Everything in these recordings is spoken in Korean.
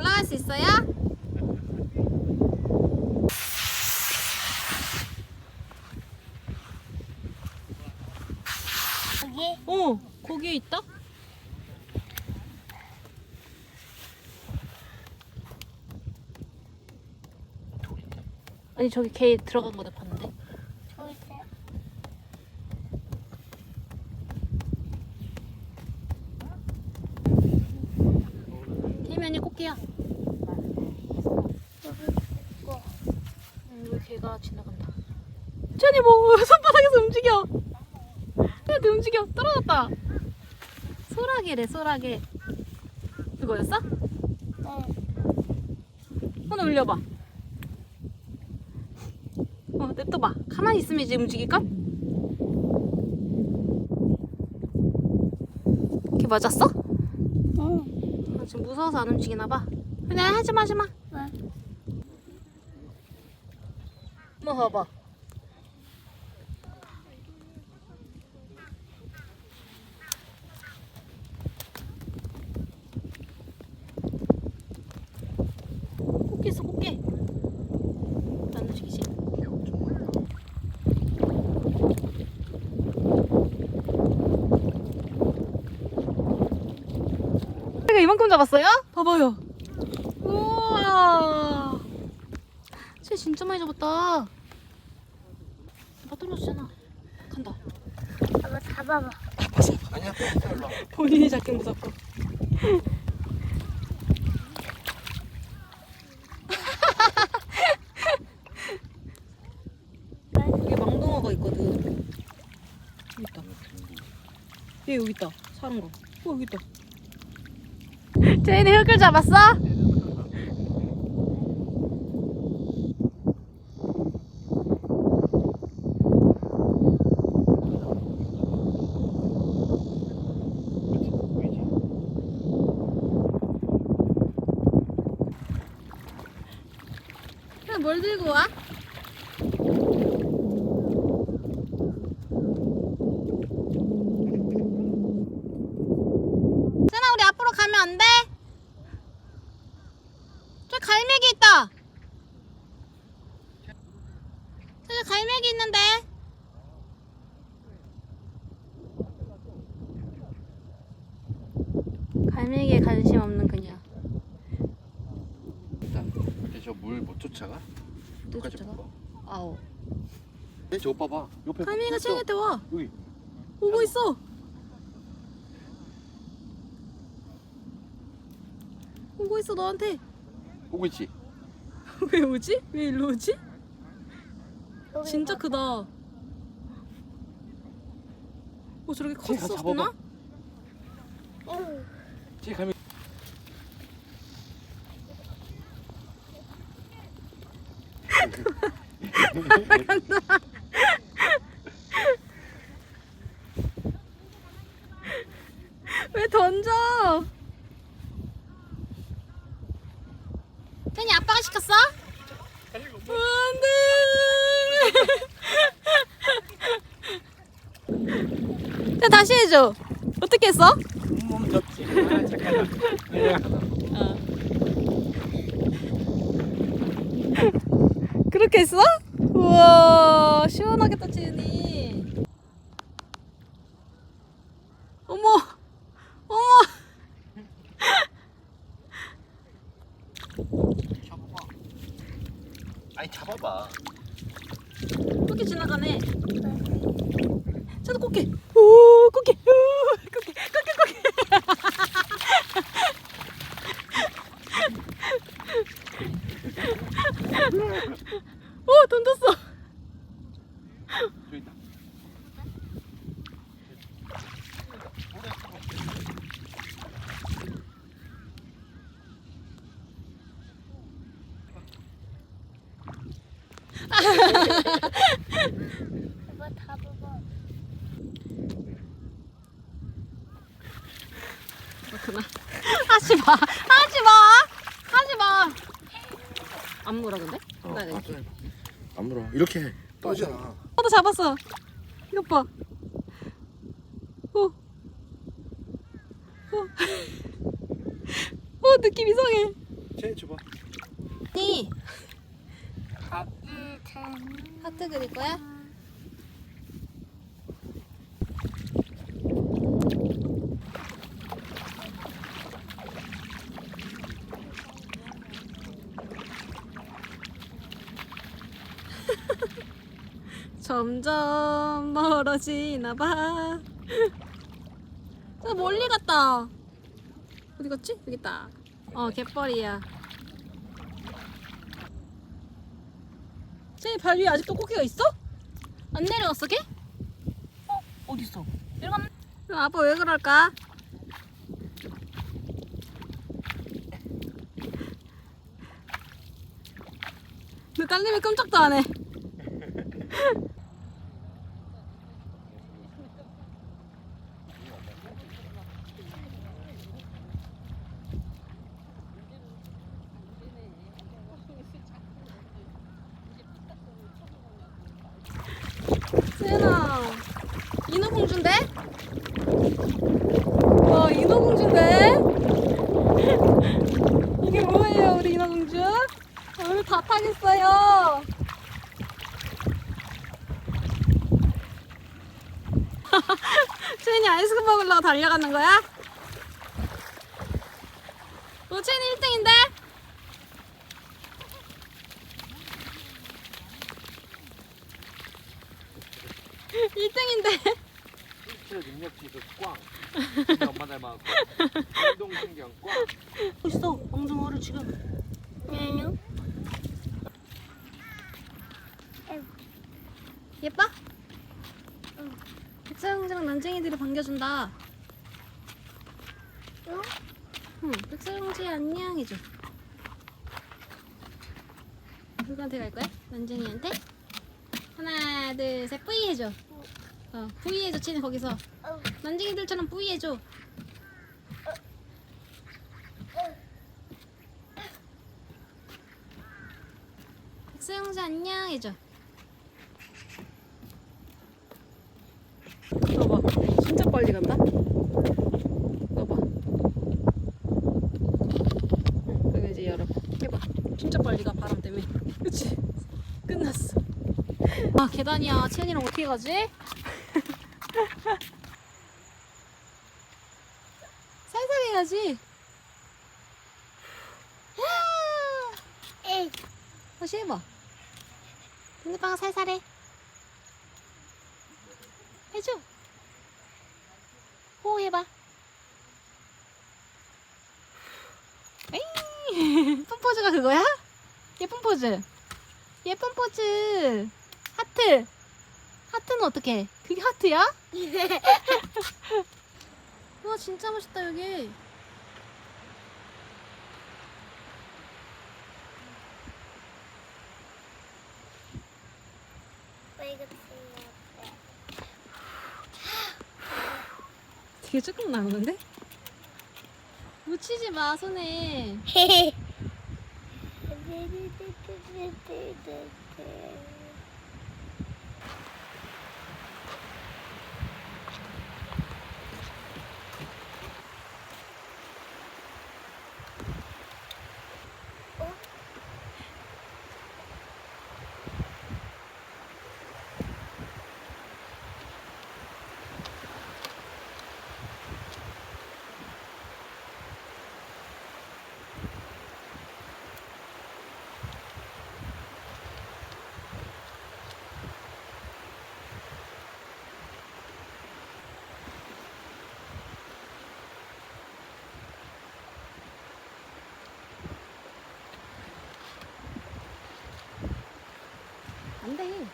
올라갈 수 있어요? 어, 거기에 있다? 아니 저기 개 들어간 거 내가 봤는데. 저기 있어. 개면이 꽃게야. 여기 있고. 응, 여기 개가 지나간다. 쟤니 뭐 손바닥에서 움직여. 얘도 움직여. 떨어졌다. 소라게래 소라게. 이거였어? 네. 손 올려봐. 어, 냅둬봐. 가만히 있으면 이제 움직일까? 걔 맞았어? 응. 아, 지금 무서워서 안 움직이나 봐. 그냥 하지마 하지마. 왜? 뭐 봐봐. 꽃게 있어 꽃게. 안 움직이지? 내가 이만큼 잡았어요? 봐봐요. 우와. 쟤 진짜 많이 잡았다. 다 떨어지잖아. 간다. 한번 잡아봐. 아니야. 본인이 잡기 무섭고. 여기 망둥어가 있거든. 여기 있다. 얘 여기 있다. 사는 거. 어 여기 있다. 제인이 흙을 잡았어? 뭘 들고 와? 세나 우리 앞으로 가면 안 돼? 저 갈매기 있다. 저기 갈매기 있는데. 갈매기에 관심 없는 그녀. 일단 저물 못 쫓아가? 또 여기까지 쫓아가? 봐. 아오. 얘 저거 봐봐. 옆에 갈매기가 있어. 쟤한테 와. 여기. 오고 있어. 오고 있어 너한테. 보고 있지? 왜 오지? 왜 일로 오지? 진짜 봐. 크다. 오 저렇게 쟤가 컸었구나? 잡아봐. 쟤 가면 왜 던져? 쟤니 아빠가 시켰어? 안돼. 자 다시 해줘. 어떻게 했어? 몸 졌지. 아, 잠깐만. 그렇게 했어? 우와 시원하겠다 지은이 어머 어머 잡아봐. 아니 잡아봐. 꽃게 지나가네. 저도 꽃게. 오 꽃게 오, 꽃게 꽃게 꽃게 오 던졌어 저기 있다. 이거 잡아봐. 그렇구나 하지 마 하지 마 하지 마 안 물어 근데? 어, 나 이렇게 안 물어. 이렇게 떠잖아. 어, 나 잡았어. 이것 봐. 오. 오. 오, 느낌 이상해. 쟤 줘봐. 니 따뜻한 하트 그릴 거야? 점점 멀어지나 봐. 저 멀리 갔다. 어디 갔지? 여기 있다. 어, 갯벌이야. 쟤발 위에 아직도 고기가 있어? 안 내려갔어, 걔? 어? 어디 있어? 내려갔네. 그럼 아빠 왜 그럴까? 너 딸내미 깜짝도 안 해. 세연아, 인어공주인데? 와, 인어공주인데? 이게 뭐예요, 우리 인어 공주? 오늘 다 타겠어요. 채인이 아이스크림 먹으려고 달려가는 거야? 너 채인이 1등인데? 1등인데? 실제 능력 지수 꽝. 엄마 닮아갖고. 운동 신경 꽝. 있어, 엉뚱어를 지금. 메뉴 예뻐? 응. 백설공주랑 난쟁이들이 반겨준다. 응? 응, 백설공주야 안녕 해줘. 누구한테 갈 거야? 난쟁이한테? 하나, 둘, 셋, 뿌이 해줘. 어, 뿌이 해줘, 치는 거기서. 어. 난쟁이들처럼 뿌이 해줘. 백설공주 안녕 해줘. 봐봐, 진짜 빨리 간다. 봐봐. 응, 그리고 이제 열어. 해봐. 진짜 빨리 가 바람 때문에. 그치? 끝났어. 아 계단이야. 채연이랑 어떻게 가지? 살살 해야지. 에이 다시 해봐. 비눗방울 살살 해. 해줘. 호흡해봐. 에이, 예쁜 포즈가 그거야? 예쁜 포즈. 예쁜 포즈. 하트. 하트는 어떻게? 그게 하트야? 와 진짜 멋있다 여기. 왜 이거 생겼대 되게 조금 나오는데? 묻히지 마 손에. 안 돼.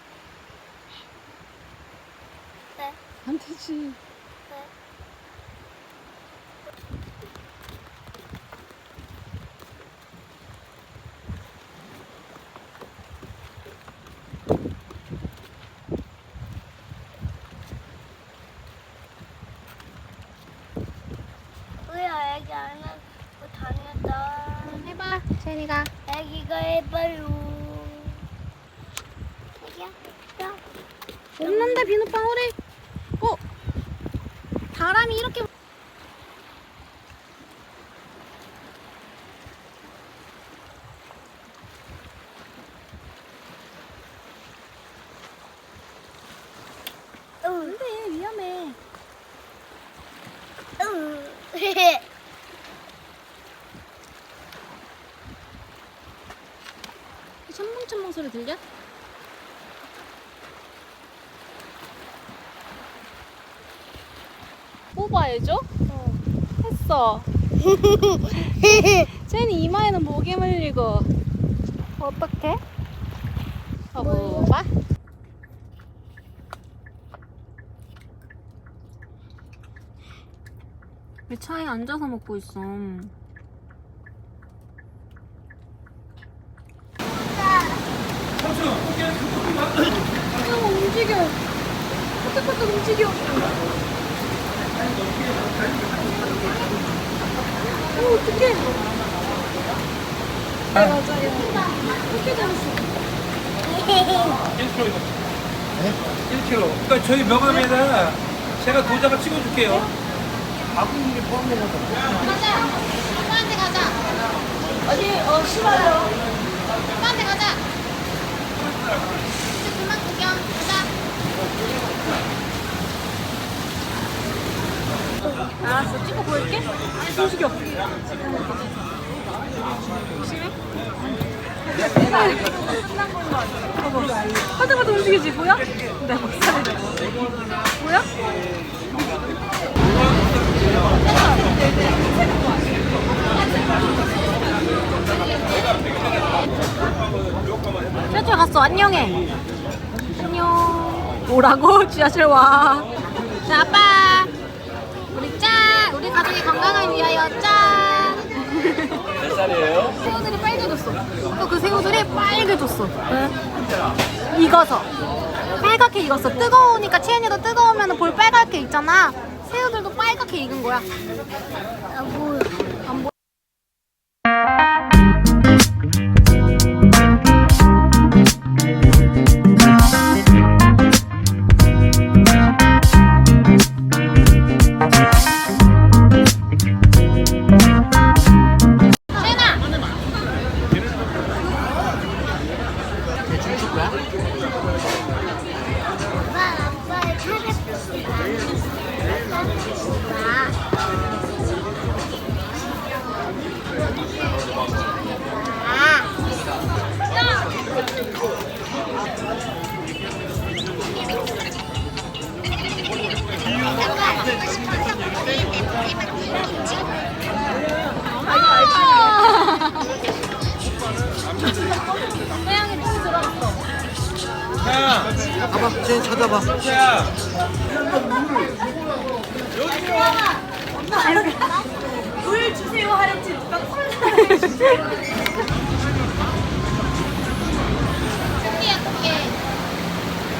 네. 안 되지. 뭐야 애기 안 하고 다녔다 해봐, 채연이가. 애기가 해봐요 사람이 이렇게 어. 근데 위험해. 어. 이 첨벙첨벙 소리 들려? 뽑아야죠? 했어. 쟤는 이마에는 목이 물리고. 어떡해? 봐봐. 왜 차에 앉아서 먹고 있어? 어, 움직여. 끄떡끄떡 움직여. 오, 어떡해. 네, 맞아요. 어떻게 잡았어? 1kg. 그러니까 저희 명함에다 제가 도장을 찍어줄게요. 가자. 오빠한테 가자. 어디? 어, 싫어요. 오빠한테 가자. 이제 그만 구경. 가자. 알았어. 찍어 보일게. 움직여. 조심해. 봐봐. 하자마자 움직이지. 보여? 내 목소리. 보여? 지하철 갔어. 안녕해. 안녕. 뭐라고? 지하철 와. 자, 아빠. 가족의 건강을 위하여 짠. 몇 살이에요? 새우들이 빨개졌어. 또 그 새우들이 빨개졌어. 익어서. 빨갛게 익었어. 뜨거우니까 치엔이도 뜨거우면 볼 빨갛게 익잖아. 새우들도 빨갛게 익은 거야. 안 보여. 안 보여. Thank you. 봐봐, 쟤 찾아봐. 자, 물 주세요 하랬지 누가 콜라 주세요.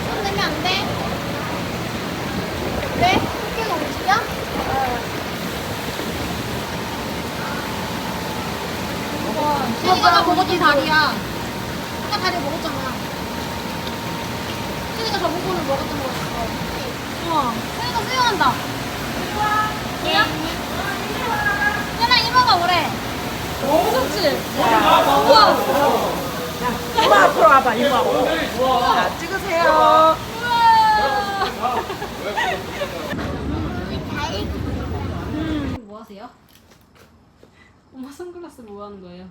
손 내면 안 돼. 왜? 토끼가 움직여? 채니가 먹었던 다리야. 아까 다리 먹었잖아. 채니가 저 부분을 먹었던 거였어. 우와. 채니가 수영한다. 뭐야? 채나 이모가 오래. 너무 좋지? 우와. 이모 앞으로 와봐 이모 자 찍으세요 음, 뭐 하세요? 엄마 선글라스 뭐 하는 거예요?